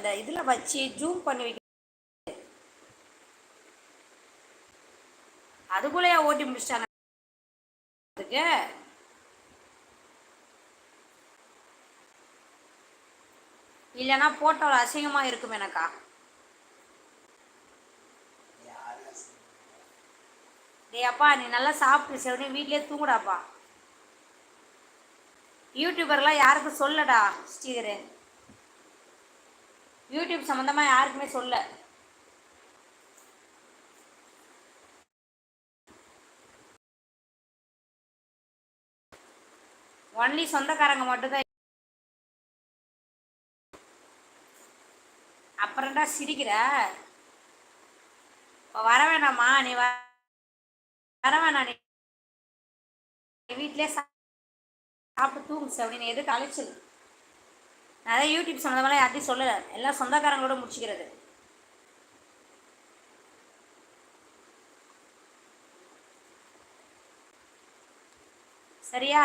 அந்த இதில் வச்சு ஜூம் பண்ணி வைக்க அதுக்குள்ளேயே ஓட்டி முடிச்சிட்டாங்க. இல்லைன்னா போட்டோவில் அசிங்கமாக இருக்கும் எனக்கா. டே அப்பா நீ நல்லா சாப்பிட்டு செவனி வீட்லயே தூங்குடாப்பா. யூடியூபர்லாம் யாருக்கும் சொல்லடா ஸ்ரீதர். யூடியூப் சம்மந்தமாக யாருக்குமே சொல்ல. ஒன்லி சொந்தக்காரங்க மட்டும்தான். அப்புறம்டா சிரிக்கிற. இப்போ வர வேணாமா நீ வர வேணாம் நீ நீ வீட்டிலே சாப்பிட்டு தூங்கு செவனி நீ எதுக்கு அழைச்சிடு நிறைய யூடியூப் சம்மந்தமெல்லாம் யார்ட்டையும் சொல்லலை. எல்லாம் சொந்தக்காரங்களோட முடிச்சுக்கிறது. சரியா?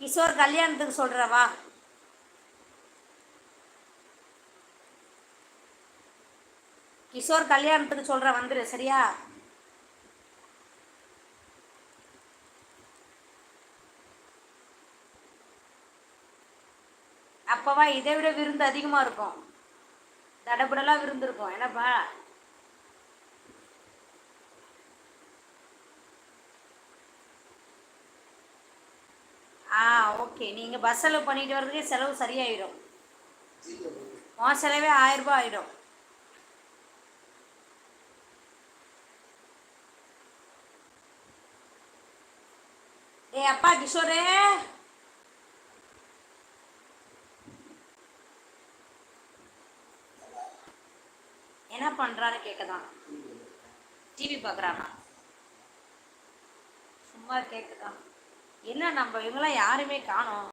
கிஷோர் கல்யாணத்துக்கு சொல்கிறவா கிஷோர் கல்யாணத்துக்கு சொல்கிற வந்துடு சரியா? அப்போவா இதை விட விருந்து அதிகமாக இருக்கும். தடபுடலாக விருந்து இருக்கும். என்னப்பா? ஆ ஓகே. நீங்கள் பஸ் செலவு பண்ணிட்டு வர்றதுக்கே செலவு சரியாயிடும் உன் செலவே ஆயிரரூபா ஆயிடும். ஏ அப்பா கிஷோரே. என்ன பண்றான்னு கேட்கதான் டிவி பார்க்குறாங்க சும்மா கேட்குதான் என்ன நம்ம இவங்களாம் யாருமே காணோம்.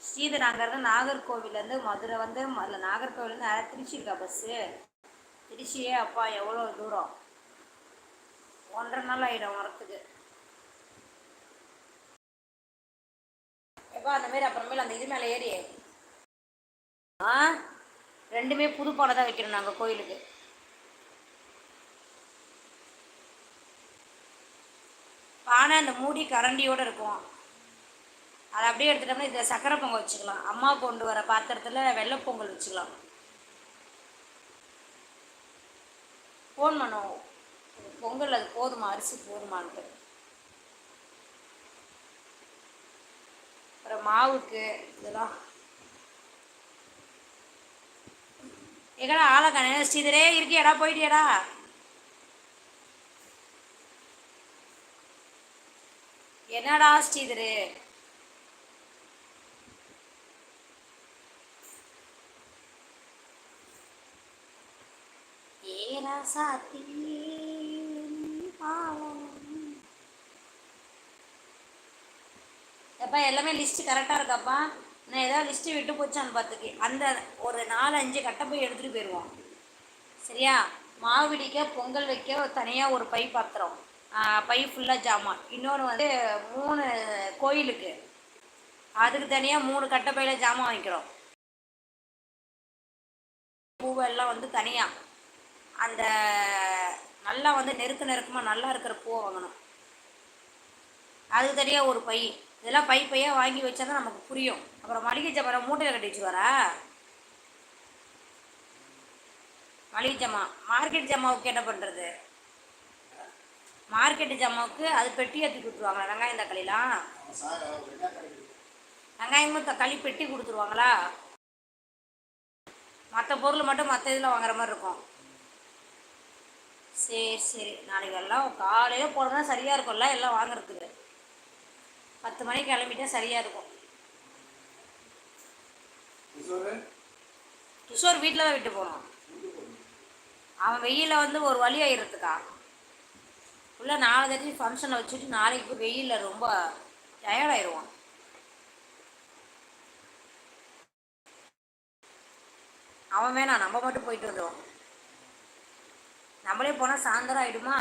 ஸ்ரீதராங்கிறது நாகர்கோவிலேருந்து மதுரை வந்து அதில் நாகர்கோவிலேருந்து நேரா திருச்சி இருக்கா பஸ்ஸு திருச்சியே அப்பா எவ்வளோ தூரம்? ஒன்றரை நாள் ஆகிடும் வரத்துக்கு. எப்பா அந்த மாதிரி அப்புறமேல அந்த இது மேலே ஏறி ஆ ரெண்டுமே புது பானை தான் வைக்கணும் நாங்கள் கோயிலுக்கு. பானை அந்த மூடி கரண்டியோடு இருக்கும். அதை அப்படியே எடுத்துட்டோம்னா இதில் சக்கரை பொங்கல் வச்சுக்கலாம். அம்மா கொண்டு வர பாத்திரத்தில் வெள்ளை பொங்கல் வச்சுக்கலாம். ஃபோன் பண்ணுவோம் பொங்கல் அது போதுமா? அரிசி போதுமான்ட்டு. மாவுக்கு இதெல்லாம். எங்கடா ஆளக்கானே ஸ்ரீதரே இருக்கியாடா? போயிட்டியாடா? என்னடா ஸ்ரீதரு? ஏரா சாத்தி பாவம். அப்பா எல்லாமே லிஸ்ட்டு கரெக்டாக இருக்காப்பா. நான் ஏதாவது லிஸ்ட்டு விட்டு போச்சான்னு பார்த்துக்கு அந்த ஒரு நாலு அஞ்சு கட்டை போய் எடுத்துகிட்டு போயிடுவோம் சரியா? மாவு பொங்கல் வைக்க தனியாக ஒரு பை பாத்திரம். பை ஃபுல்லாக ஜாமான். இன்னொன்று வந்து மூணு கோயிலுக்கு. அதுக்கு தனியாக மூணு கட்டை பையில் ஜாமான் வாங்கிக்கிறோம். பூவெல்லாம் வந்து தனியாக அந்த நல்லா வந்து நெருக்க நெருக்கமாக நல்லா இருக்கிற பூவை வாங்கணும். அதுக்கு தனியாக ஒரு பை. இதெல்லாம் பை பையாக வாங்கி வச்சா தான் நமக்கு புரியும். அப்புறம் மளிகை ஜாமான் மூட்டையில் கட்டி வச்சுருவாரா? மளிகை ஜாமான் மார்க்கெட் ஜாமாவுக்கு என்ன பண்ணுறது மார்க்கெட்டு ஜாமாவுக்கு அது பெட்டி ஏற்றி கொடுத்துருவாங்களா? வெங்காயம் தக்காளிலாம்? வெங்காயமும் தக்காளி பெட்டி கொடுத்துருவாங்களா? மற்ற பொருள் மட்டும் மற்ற இதில் வாங்குற மாதிரி இருக்கும். சரி சரி. நாளைக்கு எல்லாம் காலையில் போனோம்னா சரியாக இருக்கும்ல எல்லாம் வாங்குறதுக்கு. பத்து மணிக்கு கிளம்பிட்டா சரியாக இருக்கும். கிஷோர்? வீட்டில் தான் விட்டு போகணும். அவன் வெயிலில் வந்து ஒரு வழி ஆயிடுறதுக்கா ஃபுல்லாக நாலு தடவை ஃபங்க்ஷனை வச்சுட்டு நாளைக்கு வெயிலில் ரொம்ப டயர்டாயிடுவான் அவன் வேணாம் நம்ம மட்டும் போயிட்டு வந்துடுவோம் நம்மளே போனால் சாயந்தரம் ஆகிடுமா